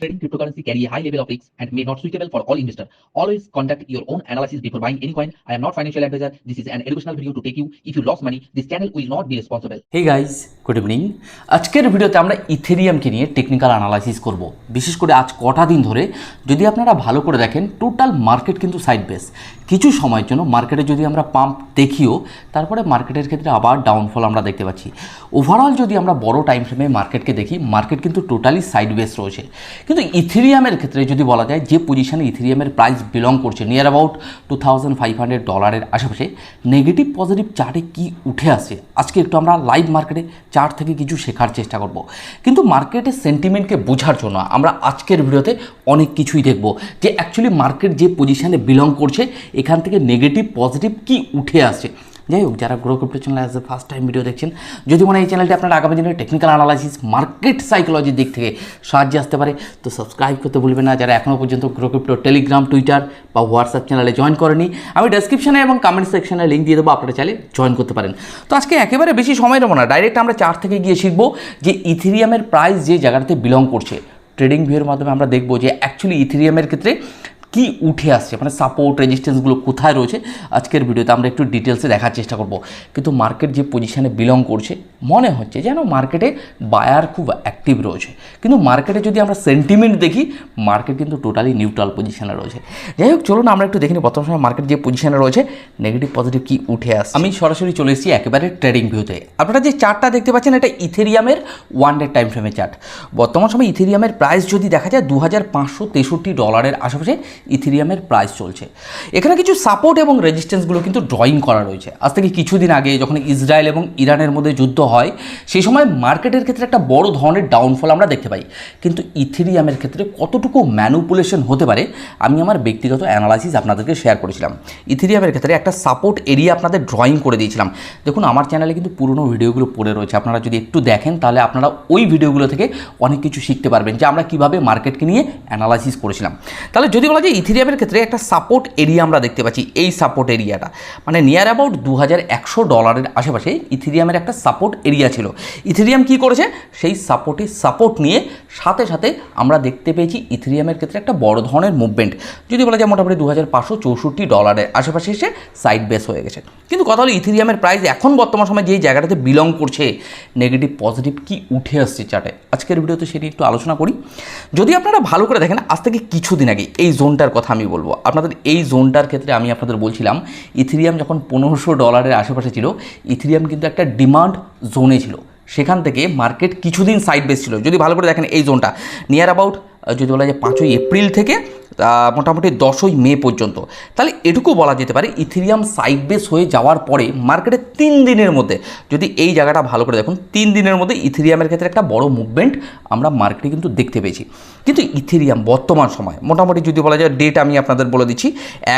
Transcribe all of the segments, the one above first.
Trading cryptocurrency carry a high level of risk and may not suitable for all investor. Always conduct your own analysis before buying any coin. I am not financial advisor. This is an educational video to take you. If you lost money, this channel will not be responsible. Hey guys good evening আজকের ভিডিওতে আমরা ইথেরিয়ামকে নিয়ে technical analysis করব বিশেষ করে আজ কটা দিন ধরে যদি আপনারা ভালো করে দেখেন টোটাল মার্কেট কিন্তু সাইড বেস কিছু সময়ের জন্য মার্কেটে যদি আমরা পাম্প দেখিও তারপরে মার্কেটের ক্ষেত্রে আবার ডাউনফল আমরা দেখতে পাচ্ছি ওভারঅল যদি আমরা বড় টাইম ফ্রেমে মার্কেটকে দেখি মার্কেট কিন্তু টোটালি সাইড বেস রয়েছে কিন্তু ইথেরিয়ামের ক্ষেত্রে যদি বলা যায়, যে পজিশনে ইথেরিয়ামের প্রাইস বিলং করছে near about two thousand five hundred ডলারের আশেপাশে নেগেটিভ পজিটিভ চার্টে কি উঠে আসে আজকে একটু আমরা লাইভ মার্কেটে চার্ট থেকে কিছু শেখার চেষ্টা করব। কিন্তু মার্কেটের সেন্টিমেন্টকে বোঝার জন্য আমরা আজকের ভিডিওতে অনেক কিছুই দেখব। যে অ্যাকচুয়ালি মার্কেট যে পজিশনে বিলং করছে, এখান থেকে নেগেটিভ পজিটিভ কি উঠে আসছে? যাই হোক যারা Grow Crypto channel as a first time video দেখছেন, যদি মনে হয় এই চ্যানেলটি আপনার আগামী দিনের টেকনিক্যাল অ্যানালাইসিস মার্কেট সাইকোলজির দিক থেকে সাহায্যে আসতে পারে, তো সাবস্ক্রাইব করতে ভুলবেন না। যারা এখনও পর্যন্ত গ্রো টেলিগ্রাম টুইটার বা হোয়াটসঅ্যাপ চ্যানেলে জয়েন করেনি, আমি ডেসক্রিপশনে এবং কমেন্ট সেকশনে লিঙ্ক দিয়ে দেবো, আপনারা চাইলে জয়েন করতে পারেন। তো আজকে একেবারে বেশি সময় নেব না ডাইরেক্ট আমরা চার থেকে গিয়ে শিখব যে ইথেরিয়ামের প্রাইস যে জায়গাটাতে বিলং করছে। ট্রেডিং ভিউয়ের মাধ্যমে আমরা দেখব যে অ্যাকচুয়ালি ইথেরিয়ামের ক্ষেত্রে কি উঠে আসছে? মানে সাপোর্ট রেজিস্ট্যান্সগুলো কোথায় রয়েছে? আজকের ভিডিওতে আমরা একটু ডিটেলসে দেখার চেষ্টা করব। কিন্তু মার্কেট যে পজিশানে বিলং করছে, মনে হচ্ছে যেন মার্কেটে বায়ার খুব অ্যাক্টিভ রয়েছে। কিন্তু মার্কেটে যদি আমরা সেন্টিমেন্ট দেখি মার্কেট কিন্তু টোটালি নিউট্রাল পজিশানে রয়েছে। যাই হোক, চলুন আমরা একটু দেখিনি বর্তমান সময় মার্কেট যে পজিশানে রয়েছে নেগেটিভ পজিটিভ কি উঠে আসছে। আমি সরাসরি চলে এসেছি একেবারে ট্রেডিং ভিউতে আপনারা যে চার্টটা দেখতে পাচ্ছেন, এটা ইথেরিয়ামের ওয়ান ডে টাইম ফ্রেমের চার্ট বর্তমান সময় ইথেরিয়ামের প্রাইস যদি দেখা যায় দু হাজার পাঁচশো তেষট্টি ডলারের আশেপাশে ইথেরিয়ামের প্রাইস চলছে। এখানে কিছু সাপোর্ট এবং রেজিস্ট্যান্সগুলো কিন্তু ড্রয়িং করা রয়েছে। আজ থেকে কিছুদিন আগে যখন ইসরায়েল এবং ইরানের মধ্যে যুদ্ধ হয়, সেই সময় মার্কেটের ক্ষেত্রে একটা বড় ধরনের ডাউনফল আমরা দেখতে পাই। কিন্তু ইথেরিয়ামের ক্ষেত্রে কতটুকু ম্যানুপুলেশন হতে পারে, আমি আমার ব্যক্তিগত অ্যানালাইসিস আপনাদেরকে শেয়ার করেছিলাম। ইথেরিয়ামের ক্ষেত্রে একটা সাপোর্ট এরিয়া আপনাদের ড্রয়িং করে দিয়েছিলাম। দেখুন, আমার চ্যানেলে কিন্তু পুরনো ভিডিওগুলো পড়ে রয়েছে। আপনারা যদি একটু দেখেন, তাহলে আপনারা ওই ভিডিওগুলো থেকে অনেক কিছু শিখতে পারবেন, যে আমরা কীভাবে মার্কেটকে নিয়ে অ্যানালাইসিস করেছিলাম। তাহলে যদি বলা যায় ইথেরিয়ামের ক্ষেত্রে একটা সাপোর্ট এরিয়া আমরা দেখতে পাচ্ছি, এই সাপোর্ট এরিয়াটা মানে নিয়ার অ্যাবাউট দু হাজার একশো ডলারের আশেপাশে ইথেরিয়ামের একটা সাপোর্ট এরিয়া ছিল। ইথেরিয়াম কি করেছে? সেই সাপোর্টে সাপোর্ট নিয়ে সাথে সাথে আমরা দেখতে পেয়েছি ইথেরিয়ামের ক্ষেত্রে একটা বড় ধরনের মুভমেন্ট যদি বলা যায় মোটামুটি দু হাজার পাঁচশো চৌষট্টি ডলারের আশেপাশে এসে সাইড বেস হয়ে গেছে। কিন্তু কথা হলো ইথেরিয়ামের প্রাইস এখন বর্তমান সময় যেই জায়গাটাতে বিলং করছে নেগেটিভ পজিটিভ কি উঠে আসছে চাটে আজকের ভিডিওতে সেটি একটু আলোচনা করি। যদি আপনারা ভালো করে দেখেন, আজ থেকে কিছুদিন আগে এই জোনটার কথা আমি বলব। আপনাদের এই জোনটার ক্ষেত্রে আমি আপনাদের বলছিলাম, ইথিরিয়াম যখন পনেরোশো ডলারের আশেপাশে ছিল, ইথিরিয়াম কিন্তু একটা ডিমান্ড জোনে ছিল। সেখান থেকে মার্কেট কিছুদিন সাইড বেস ছিল। যদি ভালো করে দেখেন এই জোনটা নিয়ার অ্যাবাউট যদি বলা যায় পাঁচই এপ্রিল থেকে মোটামুটি দশই মে পর্যন্ত। তাহলে এটুকু বলা যেতে পারে, ইথিরিয়াম সাইড বেস হয়ে যাওয়ার পরে মার্কেটে তিন দিনের মধ্যে, যদি এই জায়গাটা ভালো করে দেখুন, তিন দিনের মধ্যে ইথিরিয়ামের ক্ষেত্রে একটা বড় মুভমেন্ট আমরা মার্কেটে কিন্তু দেখতে পেয়েছি। কিন্তু ইথিরিয়াম বর্তমান সময়, মোটামুটি যদি বলা যায় ডেট আমি আপনাদের বলে দিচ্ছি,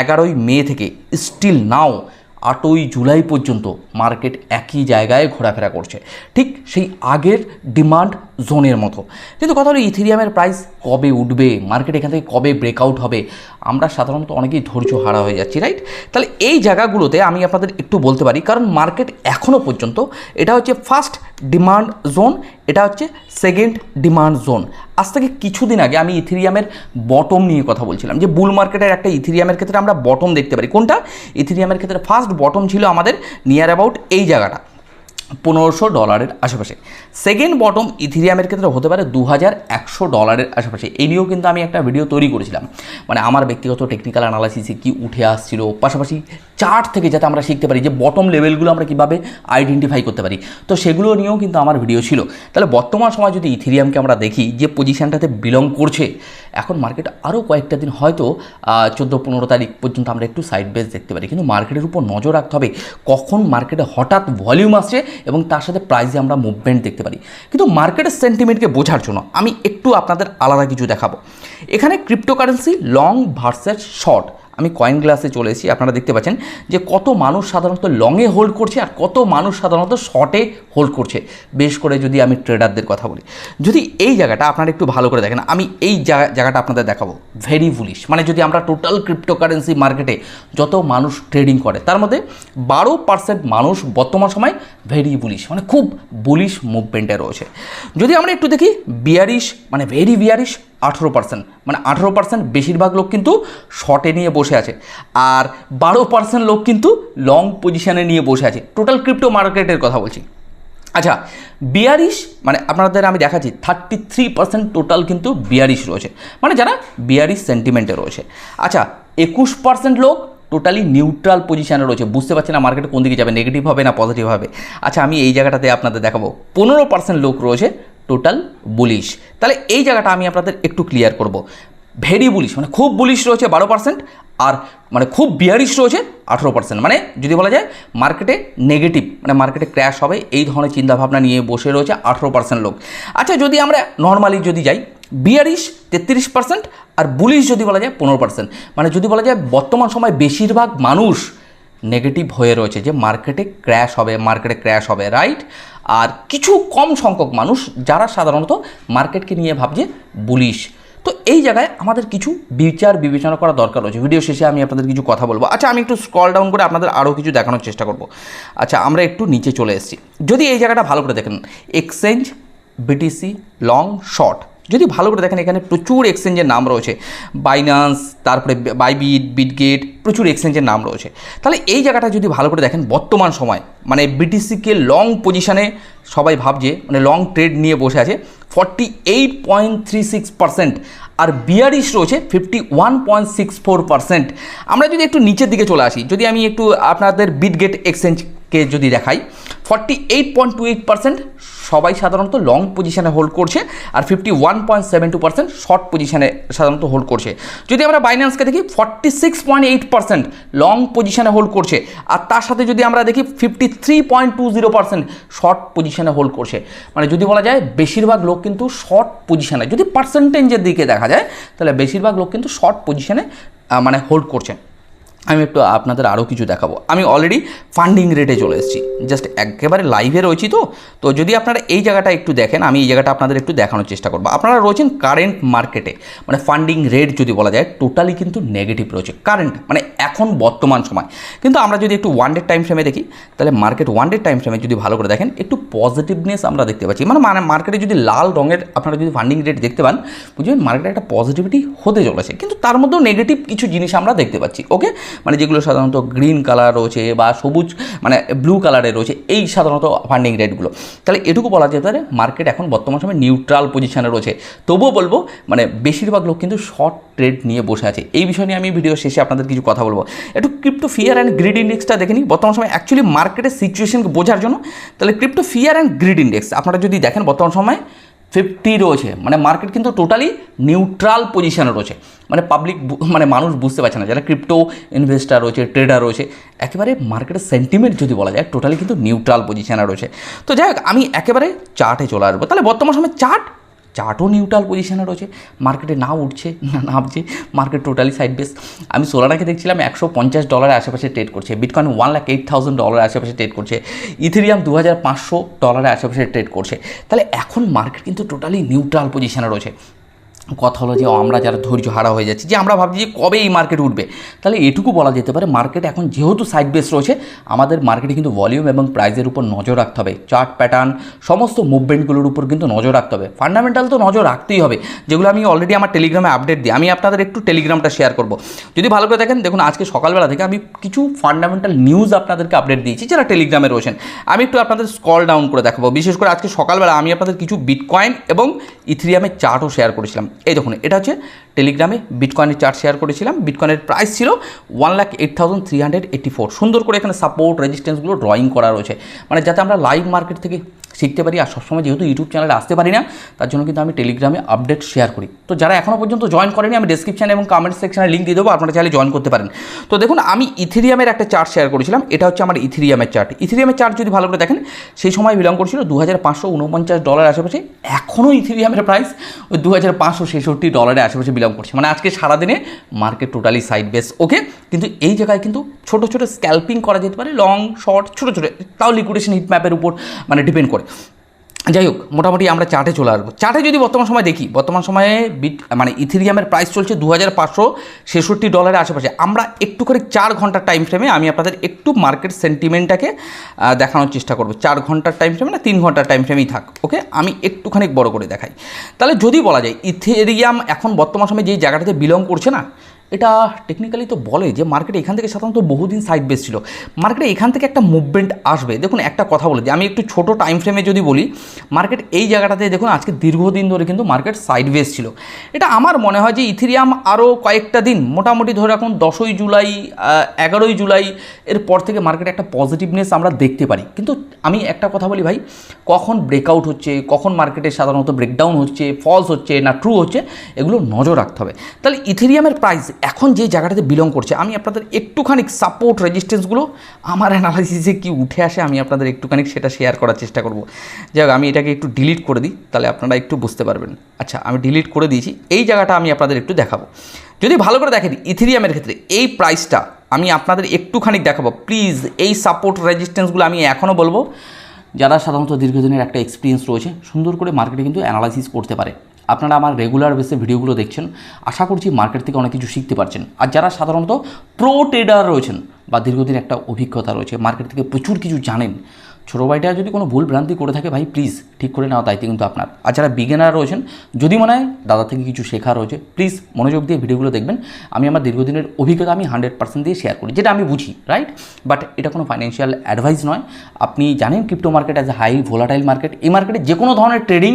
এগারোই মে থেকে স্টিল নাও আটই জুলাই পর্যন্ত মার্কেট একই জায়গায় ঘোরাফেরা করছে। ঠিক সেই আগের ডিমান্ড জোনের মতো। কিন্তু কথা হলো ইথেরিয়ামের প্রাইস কবে উঠবে? মার্কেট এখান থেকে কবে ব্রেকআউট হবে? আমরা সাধারণত অনেকেই ধৈর্য হারা হয়ে যাচ্ছি রাইট তাহলে এই জায়গাগুলোতে আমি আপনাদের একটু বলতে পারি, কারণ মার্কেট এখনও পর্যন্ত এটা হচ্ছে ফার্স্ট ডিমান্ড জোন এটা হচ্ছে সেকেন্ড ডিমান্ড জোন আজ থেকে কিছুদিন আগে আমি ইথেরিয়ামের বটম নিয়ে কথা বলছিলাম, যে বুল মার্কেটের একটা ইথেরিয়ামের ক্ষেত্রে আমরা বটম দেখতে পারি। কোনটা? ইথেরিয়ামের ক্ষেত্রে ফার্স্ট বটম ছিল আমাদের নিয়ার অ্যাবাউট এই জায়গাটা। পনেরোশো ডলারের আশেপাশে। সেকেন্ড বটম ইথিরিয়ামের ক্ষেত্রে হতে পারে দু হাজার একশো ডলারের আশেপাশে। এই নিয়েও কিন্তু আমি একটা ভিডিও তৈরি করেছিলাম। মানে আমার ব্যক্তিগত টেকনিক্যাল অ্যানালাইসিসে কি উঠে আসছিল, পাশাপাশি চার্ট থেকে যাতে আমরা শিখতে পারি যে বটম লেভেলগুলো আমরা কীভাবে আইডেন্টিফাই করতে পারি। তো সেগুলো নিয়েও কিন্তু আমার ভিডিও ছিল। তাহলে বর্তমান সময় যদি ইথিরিয়ামকে আমরা দেখি, যে পজিশনটাতে বিলং করছে, এখন মার্কেট আরও কয়েকটা দিন হয়তো চোদ্দ পনেরো তারিখ পর্যন্ত আমরা একটু সাইড বেস দেখতে পারি। কিন্তু মার্কেটের উপর নজর রাখতে হবে, কখন মার্কেটে হঠাৎ ভলিউম আসছে এবং তার সাথে প্রাইসে আমরা মুভমেন্ট দেখতে পারি। কিন্তু মার্কেটের সেন্টিমেন্টকে বোঝার জন্য আমি একটু আপনাদের আলাদা কিছু দেখাবো। এখানে ক্রিপ্টোকারেন্সি লং ভার্সেস শর্ট আমি কয়েন গ্লাসে চলে এসেছি, আপনারা দেখতে পাচ্ছেন যে কত মানুষ সাধারণত লংয়ে হোল্ড করছে আর কত মানুষ সাধারণত শর্টে হোল্ড করছে। বেশ করে যদি আমি ট্রেডারদের কথা বলি। যদি এই জায়গাটা আপনারা একটু ভালো করে দেখেন, আমি এই জায়গা- জায়গাটা আপনাদের দেখাবো। ভেরি বুলিশ মানে যদি আমরা টোটাল ক্রিপ্টোকারেন্সি মার্কেটে যত মানুষ ট্রেডিং করে, তার মধ্যে বারো পার্সেন্ট মানুষ বর্তমান সময় ভেরি বুলিশ মানে খুব বুলিশ মুভমেন্টে রয়েছে। যদি আমরা একটু দেখি বিয়ারিশ মানে ভেরি বিয়ারিশ আঠেরো পার্সেন্ট মানে আঠেরো পার্সেন্ট বেশিরভাগ লোক কিন্তু শর্টে নিয়ে বসে আছে। আর বারো পার্সেন্ট লোক কিন্তু লং পজিশানে নিয়ে বসে আছে। টোটাল ক্রিপ্টো মার্কেটের কথা বলছি। আচ্ছা বিয়ারিশ মানে আপনাদের আমি দেখাচ্ছি থার্টি থ্রি পার্সেন্ট টোটাল কিন্তু বিয়ারিশ রয়েছে। মানে যারা বিয়ারিশ সেন্টিমেন্টে রয়েছে। আচ্ছা একুশ পার্সেন্ট লোক টোটালি নিউট্রাল পজিশানে রয়েছে। বুঝতে পারছি না মার্কেটে কোন দিকে যাবে নেগেটিভ হবে না পজিটিভ হবে। আচ্ছা আমি এই জায়গাটাতে আপনাদের দেখাবো। পনেরো পার্সেন্ট লোক রয়েছে টোটাল বুলিশ। তাহলে এই জায়গাটা আমি আপনাদের একটু ক্লিয়ার করব। ভেরি বুলিশ মানে খুব বুলিশ রয়েছে বারো পার্সেন্ট আর মানে খুব বিয়ারিশ রয়েছে আঠেরো পার্সেন্ট মানে যদি বলা যায় মার্কেটে নেগেটিভ মানে মার্কেটে ক্র্যাশ হবে, এই ধরনের চিন্তাভাবনা নিয়ে বসে রয়েছে আঠেরো পার্সেন্ট লোক। আচ্ছা যদি আমরা নর্মালি যদি যাই বিয়ারিশ তেত্রিশ পার্সেন্ট আর বুলিশ যদি বলা যায় পনেরো পার্সেন্ট মানে যদি বলা যায় বর্তমান সময় বেশিরভাগ মানুষ নেগেটিভ হয়ে রয়েছে যে মার্কেটে ক্র্যাশ হবে মার্কেটে ক্র্যাশ হবে রাইট আর কিছু কম সংখ্যক মানুষ যারা সাধারণত মার্কেটকে নিয়ে ভাবছে বুলিশ তো এই জায়গায় আমাদের কিছু বিচার বিবেচনা করা দরকার রয়েছে। ভিডিও শেষে আমি আপনাদের কিছু কথা বলব। আচ্ছা আমি একটু স্ক্রল ডাউন করে আপনাদের আরও কিছু দেখানোর চেষ্টা করব। আচ্ছা আমরা একটু নিচে চলে এসেছি। যদি এই জায়গাটা ভালো করে দেখেন এক্সচেঞ্জ বিটিসি লং শর্ট যদি ভালো করে দেখেন, এখানে প্রচুর এক্সচেঞ্জের নাম রয়েছে। বাইনান্স তারপরে বাইবিট বিটগেট প্রচুর এক্সচেঞ্জের নাম রয়েছে। তাহলে এই জায়গাটা যদি ভালো করে দেখেন, বর্তমান সময় মানে বিটিসিকে লং পজিশনে সবাই ভাবছে মানে লং ট্রেড নিয়ে বসে আছে forty eight point three six percent আর বিয়ারিশ রয়েছে fifty one point six four percent আমরা যদি একটু নিচের দিকে চলে আসি, যদি আমি একটু আপনাদের বিটগেট এক্সচেঞ্জকে যদি দেখাই forty eight point two eight percent সবাই সাধারণত লং পজিশনে হোল্ড করছে আর fifty one point seven two percent short পজিশনে সাধারণত হোল্ড করছে। যদি আমরা বাইন্যান্সকে দেখি forty six point eight percent long পজিশনে হোল্ড করছে আর তার সাথে যদি আমরা দেখি fifty three point two zero percent short পজিশনে হোল্ড করছে। মানে যদি বলা যায়, বেশিরভাগ লোক কিন্তু শর্ট পজিশনে যদি পার্সেন্টেজের দিকে দেখা যায়, তাহলে বেশিরভাগ লোক কিন্তু শর্ট পজিশনে মানে হোল্ড করছে। আমি একটু আপনাদের আরও কিছু দেখাবো। আমি অলরেডি ফান্ডিং রেটে চলে এসেছি। জাস্ট একেবারে লাইভে রয়েছি তো। তো যদি আপনারা এই জায়গাটা একটু দেখেন, আমি এই জায়গাটা আপনাদের একটু দেখানোর চেষ্টা করব। আপনারা রয়েছেন কারেন্ট মার্কেটে মানে ফান্ডিং রেট যদি বলা যায় টোটালি কিন্তু নেগেটিভ রয়েছে। কারেন্ট মানে এখন বর্তমান সময়। কিন্তু আমরা যদি একটু ওয়ান ডে টাইম ফ্রেমে দেখি, তাহলে মার্কেট ওয়ান ডে টাইম ফ্রেমে যদি ভালো করে দেখেন, একটু পজিটিভনেস আমরা দেখতে পাচ্ছি। মানে মানে মার্কেটে যদি লাল রঙের আপনারা যদি ফান্ডিং রেট দেখতে পান বুঝবেন মার্কেটে একটা পজিটিভিটি হতে চলেছে। কিন্তু তার মধ্যেও নেগেটিভ কিছু জিনিস আমরা দেখতে পাচ্ছি। ওকে মানে যেগুলো সাধারণত গ্রিন কালার রয়েছে বা সবুজ মানে ব্লু কালারে রয়েছে, এই সাধারণত ফান্ডিং রেটগুলো তাহলে এটুকু বলা যেতে পারে মার্কেট এখন বর্তমান সময় নিউট্রাল পজিশনে রয়েছে। তবুও বলব মানে বেশিরভাগ লোক কিন্তু শর্ট ট্রেড নিয়ে বসে আছে। এই বিষয় নিয়ে আমি ভিডিও শেষে আপনাদের কিছু কথা বলব। একটু ক্রিপ্টো ফিয়ার অ্যান্ড গ্রিড ইন্ডেক্সটা দেখে নিই। বর্তমান সময় অ্যাকচুয়ালি মার্কেটের সিচুয়েশনকে বোঝার জন্য, তাহলে crypto fear and greed index আপনারা যদি দেখেন বর্তমান সময় ফিফটি রয়েছে। মানে মার্কেট কিন্তু টোটালি নিউট্রাল পজিশানে রয়েছে। মানে পাবলিক মানে মানুষ বুঝতে পারছে না। যারা ক্রিপ্টো ইনভেস্টার রয়েছে ট্রেডার রয়েছে, একেবারে মার্কেটের সেন্টিমেন্ট যদি বলা যায় টোটালি কিন্তু নিউট্রাল পজিশানে রয়েছে। তো যাই হোক, আমি একেবারে চার্টে চলে আসব। তাহলে বর্তমান সময় চার্ট চার্টও নিউট্রাল পজিশনে রয়েছে। মার্কেটে না উঠছে, না নামছে মার্কেট টোটালি সাইড বেস আমি সোলারাকে দেখছিলাম, একশো পঞ্চাশ ডলারের আশেপাশে ট্রেড করছে। Bitcoin one lakh eight thousand ডলারের আশেপাশে ট্রেড করছে। ইথেরিয়াম দু হাজার পাঁচশো ডলারের আশেপাশে ট্রেড করছে। তাহলে এখন মার্কেট কিন্তু টোটালি নিউট্রাল পজিশনে রয়েছে। কথা হলো যে আমরা যারা ধৈর্য হারা হয়ে যাচ্ছি, যে আমরা ভাবছি যে কবে এই মার্কেট উঠবে? তাহলে এটুকু বলা যেতে পারে মার্কেট এখন যেহেতু সাইড বেস রয়েছে, আমাদের মার্কেটে কিন্তু ভলিউম এবং প্রাইসের উপর নজর রাখতে হবে। চার্ট প্যাটার্ন সমস্ত মুভমেন্টগুলোর উপর কিন্তু নজর রাখতে হবে। ফান্ডামেন্টাল তো নজর রাখতেই হবে। যেগুলো আমি অলরেডি আমার টেলিগ্রামে আপডেট দিই, আমি আপনাদের একটু টেলিগ্রামটা শেয়ার করব। যদি ভালো করে দেখেন, দেখুন আজকে সকালবেলা থেকে আমি কিছু ফান্ডামেন্টাল নিউজ আপনাদেরকে আপডেট দিয়েছি, যারা টেলিগ্রামে রয়েছেন। আমি একটু আপনাদের স্কল ডাউন করে দেখাবো। বিশেষ করে আজকে সকালবেলা আমি আপনাদের কিছু বিটকয়েন এবং ইথিরিয়ামের চার্টও শেয়ার করেছিলাম। এই দেখুন, এটা হচ্ছে টেলিগ্রামে বিটকয়েনের চার্ট শেয়ার করেছিলাম। বিটকয়েনের প্রাইস ছিল one lakh eight thousand three hundred eighty four সুন্দর করে এখানে সাপোর্ট রেজিস্ট্যান্সগুলো ড্রয়িং করা রয়েছে। মানে যাতে আমরা লাইভ মার্কেট থেকে শিখতে পারি আর সবসময় যেহেতু ইউটিউব চ্যানেলে আসতে পারি না, তার জন্য কিন্তু আমি টেলিগ্রামে আপডেট শেয়ার করি। তো যারা এখনও পর্যন্ত জয়েন করেনি, আমি ডেসক্রিপশানে এবং কমেন্ট সেকশানে লিঙ্ক দিয়ে দেবো, আপনারা চাইলে জয়েন করতে পারেন। তো দেখুন, আমি ইথিরিয়ামের একটা চার্ট শেয়ার করেছিলাম, এটা হচ্ছে আমার ইথেরিয়ামের চার্ট ইথিরিয়ামের চার্ট যদি ভালো করে দেখেন, সেই সময় বিলং করছিল দু হাজার পাঁচশো উনপঞ্চাশ ডলার আশেপাশে এখনও ইথিরিয়ামের প্রাইস ওই দু হাজার পাঁচশো ছেষট্টি ডলারের আশেপাশে বিলং করছে। মানে আজকে সারাদিনে market totally side base okay কিন্তু এই জায়গায় কিন্তু ছোট ছোট স্ক্যাল্পিং করা যেতে পারে লং শর্ট ছোটো ছোটো, তাও লিকুইডেশন হিট ম্যাপের উপর মানে ডিপেন্ড করে। যাই হোক, মোটামুটি আমরা চার্টে চলে আসব। চার্টে যদি বর্তমান সময় দেখি, বর্তমান সময়ে বিট মানে ইথেরিয়ামের প্রাইস চলছে দু হাজার পাঁচশো ছেষট্টি ডলারের আশেপাশে। আমরা একটু করে চার ঘণ্টার টাইম ফ্রেমে আমি আপনাদের একটু মার্কেট সেন্টিমেন্টটাকে দেখানোর চেষ্টা করব। চার ঘণ্টার টাইম ফ্রেমে না, তিন ঘণ্টার টাইম ফ্রেমেই থাক ওকে আমি একটুখানি বড় করে দেখাই। তাহলে যদি বলা যায় ইথেরিয়াম এখন বর্তমান সময়ে যেই জায়গাটাতে বিলং করছে না এটা টেকনিক্যালি তো বলে যে মার্কেট এখান থেকে সাধারণত বহুদিন সাইড বেস ছিল। মার্কেটে এখান থেকে একটা মুভমেন্ট আসবে। দেখুন, একটা কথা বলে দিই আমি একটু ছোট টাইম ফ্রেমে যদি বলি মার্কেট এই জায়গাটাতে দেখুন, আজকে দীর্ঘদিন ধরে কিন্তু মার্কেট সাইড বেস ছিল। এটা আমার মনে হয় যে ইথিরিয়াম আরও কয়েকটা দিন, মোটামুটি ধরে রাখুন, দশই জুলাই এগারোই জুলাই এর পর থেকে মার্কেটে একটা পজিটিভনেস আমরা দেখতে পারি। কিন্তু আমি একটা কথা বলি ভাই, কখন ব্রেকআউট হচ্ছে, কখন মার্কেটে সাধারণত ব্রেকডাউন হচ্ছে ফলস হচ্ছে না ট্রু হচ্ছে, এগুলো নজর রাখতে হবে। তাহলে ইথেরিয়ামের প্রাইস এখন যে জায়গাটাতে বিলং করছে, আমি আপনাদের একটুখানি সাপোর্ট রেজিস্ট্যান্সগুলো আমার অ্যানালাইসিসে কি উঠে আসে, আমি আপনাদের একটুখানি সেটা শেয়ার করার চেষ্টা করব। যাই আমি এটাকে একটু ডিলিট করে দিই, তাহলে আপনারা একটু বুঝতে পারবেন। আচ্ছা আমি ডিলিট করে দিয়েছি, এই জায়গাটা আমি আপনাদের একটু দেখাবো। যদি ভালো করে দেখেন ইথিরিয়ামের ক্ষেত্রে এই প্রাইসটা আমি আপনাদের একটুখানি দেখাবো। প্লিজ এই সাপোর্ট রেজিস্ট্যান্সগুলো আমি এখনও বলব। যারা সাধারণত দীর্ঘদিনের একটা এক্সপিরিয়েন্স রয়েছে, সুন্দর করে মার্কেটে কিন্তু অ্যানালাইসিস করতে পারে। আপনারা আমার রেগুলার বেসে ভিডিওগুলো দেখছেন। আশা করছি মার্কেট থেকে অনেক কিছু শিখতে পারছেন। আর যারা সাধারণত প্রো ট্রেডার রয়েছেন বা দীর্ঘদিন একটা অভিজ্ঞতা রয়েছে মার্কেট থেকে প্রচুর কিছু জানেন ছোটো ভাইটা যদি কোনো ভুল ভ্রান্তি করে থাকে, ভাই প্লিজ ঠিক করে নেওয়া দায়িত্ব কিন্তু আপনার। আর যারা বিগেনার রয়েছেন, যদি মনে হয় দাদা থেকে কিছু শেখা রয়েছে প্লিজ মনোযোগ দিয়ে ভিডিওগুলো দেখবেন। আমি আমার দীর্ঘদিনের অভিজ্ঞতা আমি হান্ড্রেড পার্সেন্ট দিয়ে শেয়ার করি, যেটা আমি বুঝি রাইট বাট এটা কোনো ফাইন্যান্সিয়াল অ্যাডভাইস নয়। আপনি জানেন crypto market as high volatile market এই মার্কেটে যে কোনো ধরনের ট্রেডিং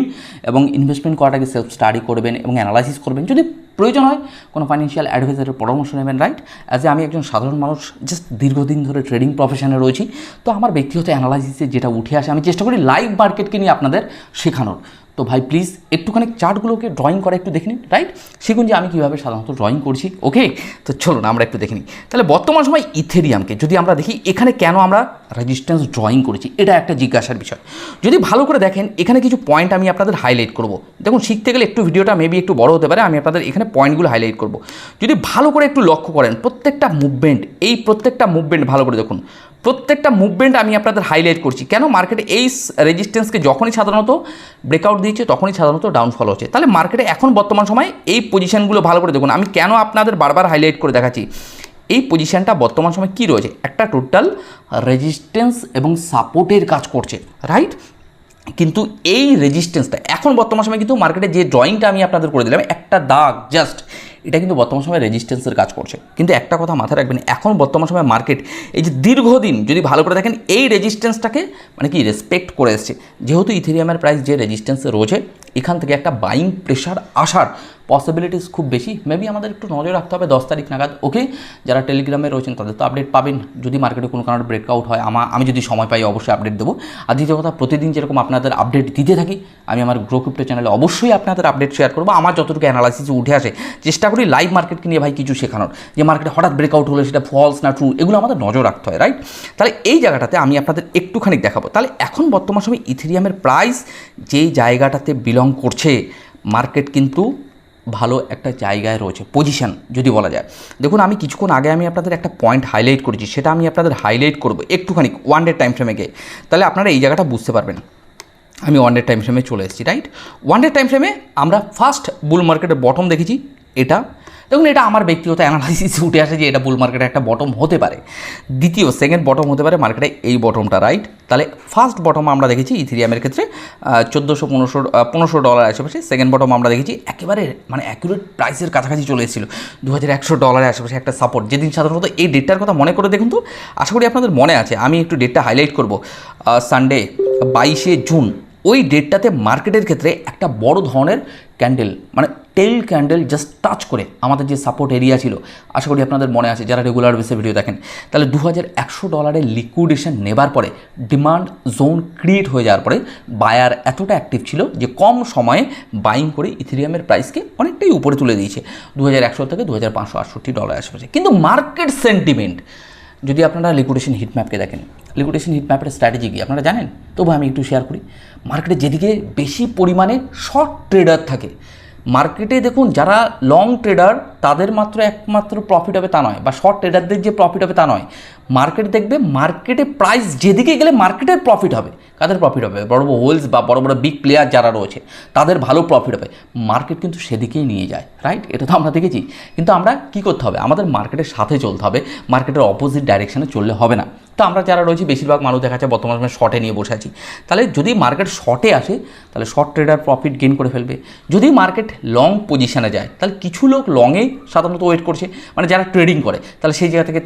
এবং ইনভেস্টমেন্ট করাটাকে সেলফ স্টাডি করবেন এবং অ্যানালাইসিস করবেন। যদি প্রয়োজন হয়, কোনো ফাইন্যান্সিয়াল অ্যাডভাইজারের পরামর্শ নেবেন রাইট অ্যাজ আমি একজন সাধারণ মানুষ জাস্ট দীর্ঘদিন ধরে ট্রেডিং প্রফেশনে রয়েছি, তো আমার ব্যক্তিগত অ্যানালাইসিসে যেটা উঠে আসে, আমি চেষ্টা করি লাইভ মার্কেটকে নিয়ে আপনাদের শেখানোর। তো ভাই প্লিজ একটুখানি চার্টগুলোকে ড্রয়িং করা একটু দেখে নিন রাইট শিখুন যে আমি কীভাবে সাধারণত ড্রয়িং করছি ওকে তো চলুন, আমরা একটু দেখে নিই। তাহলে বর্তমান সময় ইথেরিয়ামকে যদি আমরা দেখি, এখানে কেন আমরা রেজিস্ট্যান্স ড্রয়িং করেছি, এটা একটা জিজ্ঞাসার বিষয়। যদি ভালো করে দেখেন, এখানে কিছু পয়েন্ট আমি আপনাদের হাইলাইট করব। দেখুন, শিখতে গেলে একটু ভিডিওটা মেবি একটু বড় হতে পারে, আমি আপনাদের এখানে পয়েন্টগুলো হাইলাইট করব। যদি ভালো করে একটু লক্ষ্য করেন, প্রত্যেকটা মুভমেন্ট এই প্রত্যেকটা মুভমেন্ট ভালো করে দেখুন। প্রত্যেকটা মুভমেন্ট আমি আপনাদের হাইলাইট করছি। কেন? মার্কেটে এই রেজিস্ট্যান্সকে যখনই সাধারণত ব্রেকআউট দিয়েছে, তখনই সাধারণত ডাউনফল হচ্ছে। তাহলে মার্কেটে এখন বর্তমান সময় এই পজিশনগুলো ভালো করে দেখুন। আমি কেন আপনাদের বারবার হাইলাইট করে দেখাচ্ছি? এই পজিশানটা বর্তমান সময় কী রয়েছে? একটা টোটাল রেজিস্ট্যান্স এবং সাপোর্টের কাজ করছে রাইট কিন্তু এই রেজিস্ট্যান্সটা এখন বর্তমান সময় কিন্তু মার্কেটে যে ড্রয়িংটা আমি আপনাদের করে দিলাম, একটা দাগ জাস্ট এটা কিন্তু বর্তমান সময় রেজিস্ট্যান্সের কাজ করছে। কিন্তু একটা কথা মাথায় রাখবেন, এখন বর্তমান সময় মার্কেট এই যে দীর্ঘদিন যদি ভালো করে দেখেন, এই রেজিস্ট্যান্সটাকে মানে কি রেসপেক্ট করে এসছে। যেহেতু ইথেরিয়ামের প্রাইস যে রেজিস্ট্যান্সে রয়েছে এখান থেকে একটা বাইং প্রেশার আসার পসিবিলিটিস খুব বেশি। মেবি আমাদের একটু নজর রাখতে হবে দশ তারিখ নাগাদ। ওকে যারা টেলিগ্রামে রয়েছেন তাদের তো আপডেট পাবেন। যদি মার্কেটে কোনো কারণে ব্রেকআউট হয়, আমা আমি যদি সময় পাই অবশ্যই আপডেট দেবো। আর দ্বিতীয় কথা, প্রতিদিন যেরকম আপনাদের আপডেট দিতে থাকি, আমি আমার গ্রো চ্যানেলে অবশ্যই আপনাদের আপডেট শেয়ার করব। আমার যতটুকু অ্যানালাইসিস উঠে আসে, চেষ্টা করি লাইভ মার্কেটকে নিয়ে ভাই কিছু শেখানোর। যে মার্কেটে হঠাৎ ব্রেকআউট হলে, সেটা ফলস না ট্রু এগুলো আমাদের নজর রাখতে হয় রাইট তাহলে এই জায়গাটাতে আমি আপনাদের একটুখানি দেখাবো। তাহলে এখন বর্তমান সময় ইথেরিয়ামের প্রাইস যেই জায়গাটাতে বিলং করছে মার্কেট কিন্তু ভালো একটা জায়গায় রয়েছে পজিশান যদি বলা যায়। দেখুন, আমি কিছুক্ষণ আগে আমি আপনাদের একটা পয়েন্ট হাইলাইট করেছি, সেটা আমি আপনাদের হাইলাইট করব একটুখানি ওয়ান ডে টাইম ফ্রেমে গিয়ে। তাহলে আপনারা এই জায়গাটা বুঝতে পারবেন। আমি ওয়ান ডে টাইম ফ্রেমে চলে এসেছি রাইট ওয়ান ডে টাইম ফ্রেমে আমরা ফার্স্ট বুল মার্কেটের বটম দেখেছি, এটা দেখুন, এটা আমার ব্যক্তিগত অ্যানালাইসিস উঠে আসে যে এটা বুল মার্কেটে একটা বটম হতে পারে। দ্বিতীয় সেকেন্ড বটম হতে পারে মার্কেটে এই বটমটা রাইট তাহলে ফার্স্ট বটম আমরা দেখেছি ইথিরিয়ামের ক্ষেত্রে চোদ্দোশো, পনেরোশো পনেরোশো ডলার আশেপাশে। সেকেন্ড বটম আমরা দেখেছি একেবারে মানে অ্যাকুরেট প্রাইসের কাছাকাছি চলে এসেছিল। দু হাজার একশো ডলারের আশেপাশে একটা সাপোর্ট যেদিন সাধারণত এই ডেটটার কথা মনে করে দেখুন তো, আশা করি আপনাদের মনে আছে। আমি একটু ডেটটা হাইলাইট করব। সানডে বাইশে জুন ওই ডেটটাতে মার্কেটের ক্ষেত্রে একটা বড় ধরনের ক্যান্ডেল মানে টেল ক্যান্ডেল জাস্ট টাচ করে আমাদের যে সাপোর্ট এরিয়া ছিল, আশা করি আপনাদের মনে আছে, যারা রেগুলার বেসে ভিডিও দেখেন, তাহলে দু হাজার একশো ডলারের লিকুইডেশন নেবার পরে ডিমান্ড জোন ক্রিয়েট হয়ে যাওয়ার পরে বায়ার এতটা অ্যাক্টিভ ছিল যে কম সময়ে বাইং করে ইথেরিয়ামের প্রাইসকে অনেকটাই উপরে তুলে দিয়েছে দু হাজার একশো থেকে দু হাজার পাঁচশো আটষট্টি ডলার আশেপাশে কিন্তু মার্কেট সেন্টিমেন্ট যদি আপনারা লিকুইডেশন হিটম্যাপকে দেখেন লিকুইডেশন হিটম্যাপের স্ট্র্যাটেজি কি, আপনারা জানেন? তবু আমি একটু শেয়ার করি মার্কেটে যেদিকে বেশি পরিমাণে শর্ট ট্রেডার থাকে মার্কেটে দেখুন, যারা লং ট্রেডার তাদের মাত্র একমাত্র প্রফিট হবে তা নয়, বা শর্ট ট্রেডারদের যে প্রফিট হবে তা নয়। মার্কেট দেখবে, মার্কেটে প্রাইস যেদিকে গেলে মার্কেটের প্রফিট হবে। কাদের প্রফিট হবে? বড় বড় হোলস বা বড় বড় বিগ প্লেয়ার যারা রয়েছে, তাদের ভালো প্রফিট হবে। মার্কেট কিন্তু সেদিকেই নিয়ে যায় রাইট এটা তো আমরা দেখেছি। কিন্তু আমরা কি করতে হবে? আমাদের মার্কেটের সাথে চলতে হবে। মার্কেটের অপোজিট ডাইরেকশানে চললে হবে না। তো আমরা যারা রয়েছি, বেশিরভাগ মানুষ দেখা যাচ্ছে বর্তমান সময় শর্টে নিয়ে বসে আছি। তাহলে যদি মার্কেট শর্টে আসে, তাহলে শর্ট ট্রেডার প্রফিট গেইন করে ফেলবে। যদি মার্কেট লং পজিশনে যায়, তাহলে কিছু লোক লংয়ে সাধারণত ওয়েট করছে। মানে যারা ট্রেডিং করে, তাহলে সেই জায়গা থেকে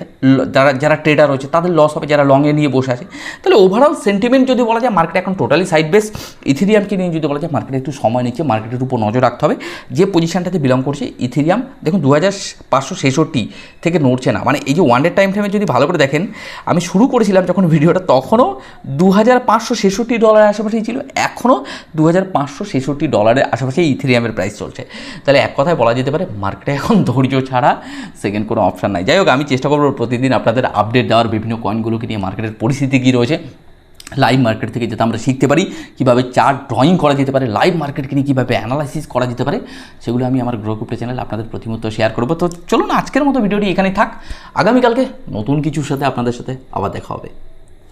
যারা যারা ট্রেডার রয়েছে, তাদের লস হবে যারা লংয়ে নিয়ে বসে আছে। তাহলে ওভারঅল সেন্টিমেন্ট যদি বলা যায় মার্কেট এখন টোটালি সাইড বেস ইথিরিয়ামকে নিয়ে যদি বলা যায় মার্কেটে একটু সময় নিচ্ছে মার্কেটের উপর নজর রাখতে হবে। যে পজিশনটাতে বিলং করছে ইথিরিয়াম দেখুন দু হাজার পাঁচশো ছেষট্টি থেকে নড়ছে না। মানে এই যে ওয়ান ডে টাইম ফ্রেমে যদি ভালো করে দেখেন, আমি শুরু করেছিলাম যখন ভিডিওটা তখনও দু হাজার পাঁচশো ছেষট্টি ডলারের আশেপাশেই ছিল। এখনও দু হাজার পাঁচশো ছেষট্টি ডলারের আশেপাশে ইথেরিয়ামের প্রাইস চলছে। তাহলে এক কথায় বলা যেতে পারে মার্কেটে এখন ধৈর্য ছাড়া সেকেন্ড কোনো অপশান নাই। যাই হোক, আমি চেষ্টা করব প্রতিদিন আপনাদের আপডেট দেওয়ার বিভিন্ন কয়েনগুলোকে নিয়ে মার্কেটের পরিস্থিতি কী রয়েছে লাইভ মার্কেট থেকে যাতে আমরা শিখতে পারি, কীভাবে চার্ট ড্রয়িং করা যেতে পারে লাইভ মার্কেটকে নিয়ে কীভাবে অ্যানালাইসিস করা যেতে পারে, সেগুলো আমি আমার গ্রহ গ্রুপটা চ্যানেল আপনাদের প্রতিমত শেয়ার করব। তো চলুন আজকের মতো ভিডিওটি এখানেই থাক, আগামীকালকে নতুন কিছুর সাথে আপনাদের সাথে আবার দেখা হবে।